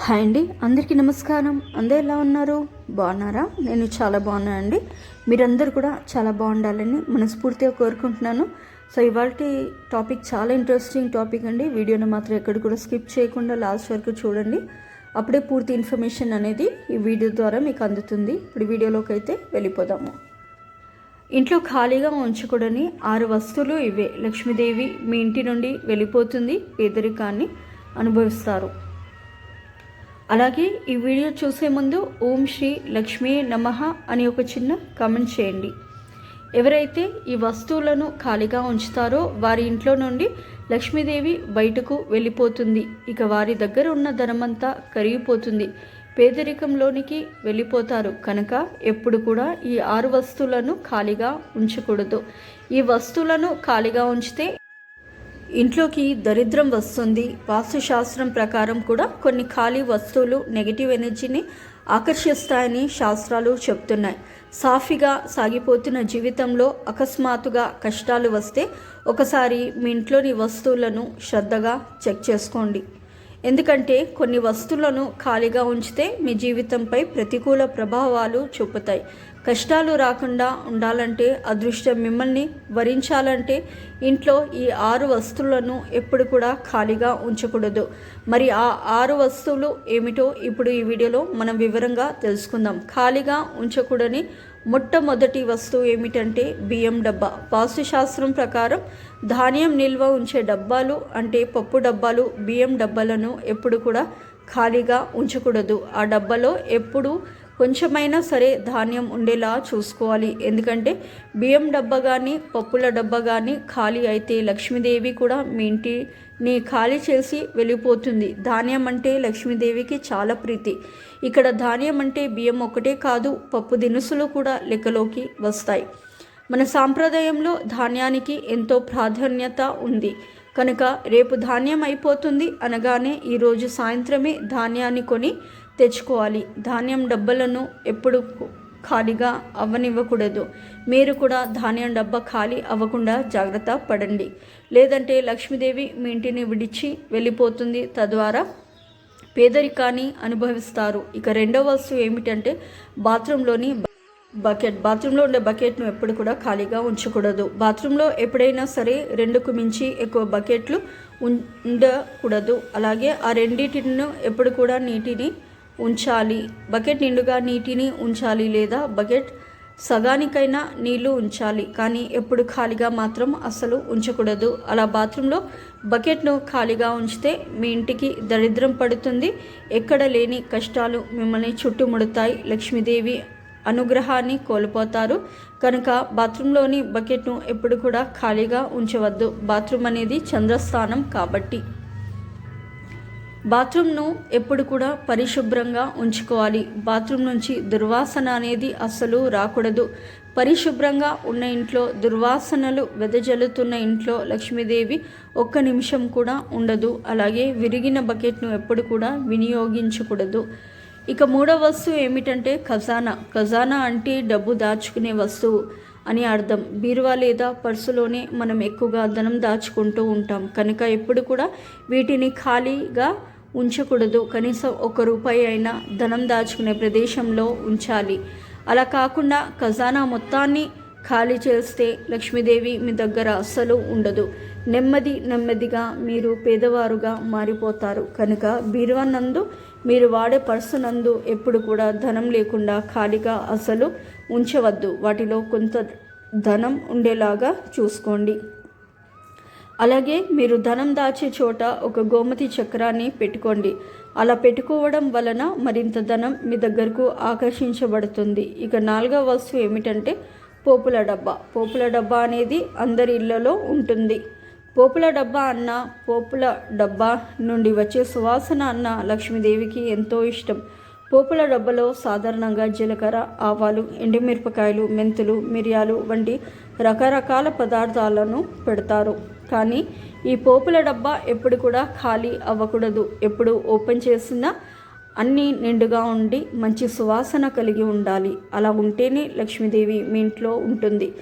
Hi అండి అందరికీ నమస్కారం. అందరు ఎలా ఉన్నారు? బాగున్నారా? నేను చాలా బాగున్నాను అండి మీరందరూ కూడా చాలా బాగుండాలని మనస్ఫూర్తిగా కోరుకుంటున్నాను. సో ఇవాళ టాపిక్ చాలా ఇంట్రెస్టింగ్ టాపిక్ అండి. వీడియోని మాత్రం ఎక్కడ కూడా స్కిప్ చేయకుండా లాస్ట్ వరకు చూడండి. అప్పుడే పూర్తి ఇన్ఫర్మేషన్ అనేది ఈ వీడియో ద్వారా మీకు అందుతుంది. ఇప్పుడు వీడియోలోకి అయితే వెళ్ళిపోదాము. ఇంట్లో ఖాళీగా ఉంచకూడని ఆరు వస్తువులు ఇవే. లక్ష్మీదేవి మీ ఇంటి నుండి వెళ్ళిపోతుంది. పేదరికాన్ని అనుభవిస్తారు. అలాగే ఈ వీడియో చూసే ముందు ఓం శ్రీ లక్ష్మీ నమః అని ఒక చిన్న కామెంట్ చేయండి. ఎవరైతే ఈ వస్తువులను ఖాళీగా ఉంచుతారో వారి ఇంట్లో నుండి లక్ష్మీదేవి బయటకు వెళ్ళిపోతుంది. ఇక వారి దగ్గర ఉన్న ధనమంతా కరిగిపోతుంది. పేదరికంలోనికి వెళ్ళిపోతారు. కనుక ఎప్పుడు కూడా ఈ ఆరు వస్తువులను ఖాళీగా ఉంచకూడదు. ఈ వస్తువులను ఖాళీగా ఉంచితే ఇంట్లోకి దరిద్రం వస్తుంది. వాస్తుశాస్త్రం ప్రకారం కూడా కొన్ని ఖాళీ వస్తువులు నెగిటివ్ ఎనర్జీని ఆకర్షిస్తాయని శాస్త్రాలు చెప్తున్నాయి. సాఫీగా సాగిపోతున్న జీవితంలో అకస్మాత్తుగా కష్టాలు వస్తే ఒకసారి మీ ఇంట్లోని వస్తువులను శ్రద్ధగా చెక్ చేసుకోండి. ఎందుకంటే కొన్ని వస్తువులను ఖాళీగా ఉంచితే మీ జీవితంపై ప్రతికూల ప్రభావాలు చూపుతాయి. కష్టాలు రాకుండా ఉండాలంటే అదృష్టం మిమ్మల్ని వరించాలంటే ఇంట్లో ఈ ఆరు వస్తువులను ఎప్పుడు కూడా ఖాళీగా ఉంచకూడదు. మరి ఆ ఆరు వస్తువులు ఏమిటో ఇప్పుడు ఈ వీడియోలో మనం వివరంగా తెలుసుకుందాం. ఖాళీగా ఉంచకూడని మొట్టమొదటి వస్తువు ఏమిటంటే బియ్యం డబ్బా. వాస్తుశాస్త్రం ప్రకారం ధాన్యం నిల్వ ఉంచే డబ్బాలు అంటే పప్పు డబ్బాలు బియ్యం డబ్బాలను ఎప్పుడు కూడా ఖాళీగా ఉంచకూడదు. ఆ డబ్బాలో ఎప్పుడు కొంచెమైనా సరే ధాన్యం ఉండేలా చూసుకోవాలి. ఎందుకంటే బియ్యం డబ్బా కానీ పప్పుల డబ్బా కానీ ఖాళీ అయితే లక్ష్మీదేవి కూడా మీ ఇంటిని ఖాళీ చేసి వెళ్ళిపోతుంది. ధాన్యం అంటే లక్ష్మీదేవికి చాలా ప్రీతి. ఇక్కడ ధాన్యం అంటే బియ్యం ఒకటే కాదు పప్పు దినుసులు కూడా లెక్కలోకి వస్తాయి. మన సాంప్రదాయంలో ధాన్యానికి ఎంతో ప్రాధాన్యత ఉంది. కనుక రేపు ధాన్యం అయిపోతుంది అనగానే ఈరోజు సాయంత్రమే ధాన్యాన్ని కొని తెచ్చుకోవాలి. ధాన్యం డబ్బలను ఎప్పుడు ఖాళీగా అవ్వనివ్వకూడదు మీరు కూడా ధాన్యం డబ్బా ఖాళీ అవ్వకుండా జాగ్రత్త పడండి. లేదంటే లక్ష్మీదేవి మీ ఇంటిని విడిచి వెళ్ళిపోతుంది తద్వారా పేదరికాన్ని అనుభవిస్తారు. ఇక రెండవ వస్తువు ఏమిటంటే బాత్రూంలోని బకెట్. బాత్రూంలో ఉండే బకెట్ను ఎప్పుడు కూడా ఖాళీగా ఉంచకూడదు. బాత్రూంలో ఎప్పుడైనా సరే రెండుకు మించి ఎక్కువ బకెట్లు ఉండకూడదు. అలాగే ఆ రెండింటిను ఎప్పుడు కూడా నీటిని ఉంచాలి. బకెట్ నిండుగా నీటిని ఉంచాలి లేదా బకెట్ సగానికైనా నీళ్ళు ఉంచాలి. కానీ ఎప్పుడు ఖాళీగా మాత్రం అస్సలు ఉంచకూడదు. అలా బాత్రూంలో బకెట్ను ఖాళీగా ఉంచితే మీ ఇంటికి దరిద్రం పడుతుంది. ఎక్కడ లేని కష్టాలు మిమ్మల్ని చుట్టుముడతాయి. లక్ష్మీదేవి అనుగ్రహాన్ని కోల్పోతారు. కనుక బాత్రూంలోని బకెట్ను ఎప్పుడు కూడా ఖాళీగా ఉంచవద్దు. బాత్రూమ్ అనేది చంద్రస్థానం కాబట్టి. బాత్రూమ్ను ఎప్పుడు కూడా పరిశుభ్రంగా ఉంచుకోవాలి. బాత్రూమ్ నుంచి దుర్వాసన అనేది అస్సలు రాకూడదు. పరిశుభ్రంగా ఉన్న ఇంట్లో దుర్వాసనలు వెదజల్లుతున్న ఇంట్లో లక్ష్మీదేవి ఒక్క నిమిషం కూడా ఉండదు. అలాగే విరిగిన బకెట్ను ఎప్పుడు కూడా వినియోగించకూడదు. ఇక మూడవ వస్తువు ఏమిటంటే ఖజానా. ఖజానా అంటే డబ్బు దాచుకునే వస్తువు అని అర్థం. బీరువా లేదా పర్సులోనే మనం ఎక్కువగా ధనం దాచుకుంటూ ఉంటాం. కనుక ఎప్పుడు కూడా వీటిని ఖాళీగా ఉంచకూడదు. కనీసం ఒక రూపాయి అయినా ధనం దాచుకునే ప్రదేశంలో ఉంచాలి. అలా కాకుండా ఖజానా మొత్తాన్ని ఖాళీ చేస్తే లక్ష్మీదేవి మీ దగ్గర అస్సలు ఉండదు. నెమ్మది నెమ్మదిగా మీరు పేదవారుగా మారిపోతారు. కనుక బీరువానందు మీరు వాడే పర్సు నందు ఎప్పుడు కూడా ధనం లేకుండా ఖాళీగా అసలు ఉంచవద్దు. వాటిలో కొంత ధనం ఉండేలాగా చూసుకోండి. అలాగే మీరు ధనం దాచే చోట ఒక గోమతి చక్రాన్ని పెట్టుకోండి. అలా పెట్టుకోవడం వలన మరింత ధనం మీ దగ్గరకు ఆకర్షించబడుతుంది. ఇక నాలుగవ వస్తువు ఏమిటంటే పోపుల డబ్బా. పోపుల డబ్బా అనేది అందరి ఇళ్ళలో ఉంటుంది. పోపుల డబ్బా అన్న పోపుల డబ్బా నుండి వచ్చే సువాసన అన్న లక్ష్మీదేవికి ఎంతో ఇష్టం. పోపుల డబ్బాలో సాధారణంగా జీలకర్ర ఆవాలు ఎండుమిరపకాయలు మెంతులు మిరియాలు వంటి రకరకాల పదార్థాలను పెడతారు. కానీ ఈ పోపుల డబ్బా ఎప్పుడు కూడా ఖాళీ అవ్వకూడదు. ఎప్పుడు ఓపెన్ చేసినా అన్నీ నిండుగా ఉండి మంచి సువాసన కలిగి ఉండాలి. అలా ఉంటేనే లక్ష్మీదేవి మీ ఇంట్లో ఉంటుంది.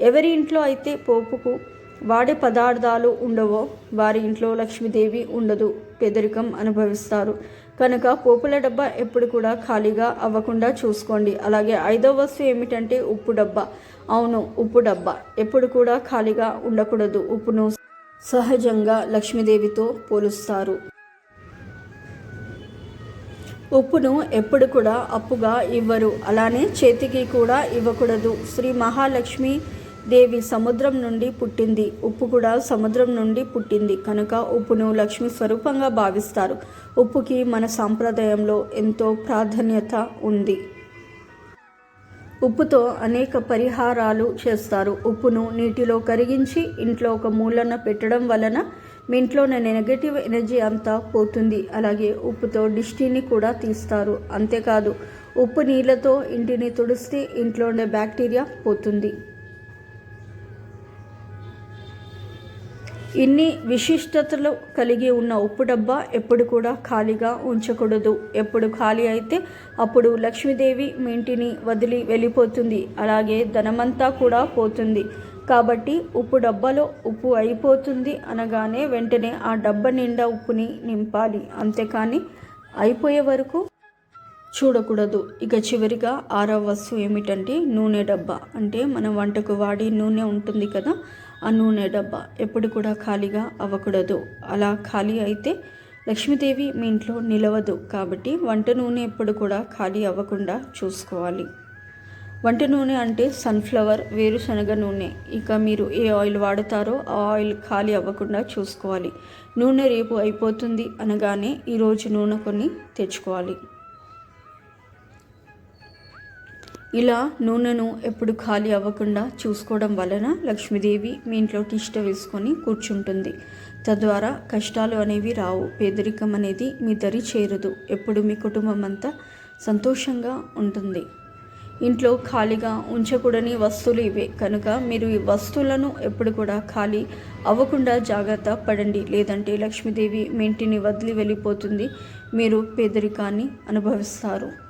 ఎవరి ఇంట్లో అయితే పోపుకు వాడే పదార్థాలు ఉండవో వారి ఇంట్లో లక్ష్మీదేవి ఉండదు. పేదరికం అనుభవిస్తారు. కనుక పోపుల డబ్బా ఎప్పుడు కూడా ఖాళీగా అవ్వకుండా చూసుకోండి. అలాగే ఐదో వస్తువు ఏమిటంటే ఉప్పు డబ్బా. అవును ఉప్పు డబ్బా. ఎప్పుడు కూడా ఖాళీగా ఉండకూడదు. ఉప్పును సహజంగా లక్ష్మీదేవితో పోలుస్తారు. ఉప్పును ఎప్పుడు కూడా అప్పుగా ఇవ్వరు. అలానే చేతికి కూడా ఇవ్వకూడదు. శ్రీ మహాలక్ష్మి దేవి సముద్రం నుండి పుట్టింది. ఉప్పు కూడా సముద్రం నుండి పుట్టింది. కనుక ఉప్పును లక్ష్మి స్వరూపంగా భావిస్తారు. ఉప్పుకి మన సాంప్రదాయంలో ఎంతో ప్రాధాన్యత ఉంది. ఉప్పుతో అనేక పరిహారాలు చేస్తారు. ఉప్పును నీటిలో కరిగించి ఇంట్లో ఒక మూలన పెట్టడం వలన మీ ఇంట్లోని నెగటివ్ ఎనర్జీ అంతా పోతుంది. అలాగే ఉప్పుతో దిష్టిని కూడా తీస్తారు. అంతేకాదు ఉప్పు నీళ్ళతో ఇంటిని తుడిస్తే ఇంట్లో ఉండే బ్యాక్టీరియా పోతుంది. ఇన్ని విశిష్టతలు కలిగి ఉన్న ఉప్పు డబ్బా ఎప్పుడు కూడా ఖాళీగా ఉంచకూడదు. ఎప్పుడు ఖాళీ అయితే అప్పుడు లక్ష్మీదేవి మీ ఇంటిని వదిలి వెళ్ళిపోతుంది. అలాగే ధనమంతా కూడా పోతుంది. కాబట్టి ఉప్పు డబ్బాలో ఉప్పు అయిపోతుంది అనగానే వెంటనే ఆ డబ్బా నిండా ఉప్పుని నింపాలి. అంతేకాని అయిపోయే వరకు చూడకూడదు. ఇక చివరిగా ఆరవ వస్తువు ఏమిటంటే నూనె డబ్బా. అంటే మనం వంటకు వాడి నూనె ఉంటుంది కదా ఆ నూనె డబ్బా. ఎప్పుడు కూడా ఖాళీగా అవ్వకూడదు. అలా ఖాళీ అయితే లక్ష్మీదేవి మీ ఇంట్లో నిలవదు. కాబట్టి వంట నూనె ఎప్పుడు కూడా ఖాళీ అవ్వకుండా చూసుకోవాలి. వంట నూనె అంటే సన్ఫ్లవర్ వేరుశనగ నూనె. ఇక మీరు ఏ ఆయిల్ వాడతారో ఆ ఆయిల్ ఖాళీ అవ్వకుండా చూసుకోవాలి. నూనె రేపు అయిపోతుంది అనగానే ఈరోజు నూనె కొన్ని తెచ్చుకోవాలి. ఇలా నూనెను ఎప్పుడు ఖాళీ అవ్వకుండా చూసుకోవడం వలన లక్ష్మీదేవి మీ ఇంట్లో తిష్ట వేసుకొని కూర్చుంటుంది. తద్వారా కష్టాలు అనేవి రావు. పేదరికం అనేది మీ దరి చేరదు. ఎప్పుడు మీ కుటుంబం అంతా సంతోషంగా ఉంటుంది. ఇంట్లో ఖాళీగా ఉంచకూడని వస్తువులు ఇవే. కనుక మీరు ఈ వస్తువులను ఎప్పుడు కూడా ఖాళీ అవ్వకుండా జాగ్రత్త పడండి. లేదంటే లక్ష్మీదేవి మీ ఇంటిని వదిలి వెళ్ళిపోతుంది. మీరు పేదరికాన్ని అనుభవిస్తారు.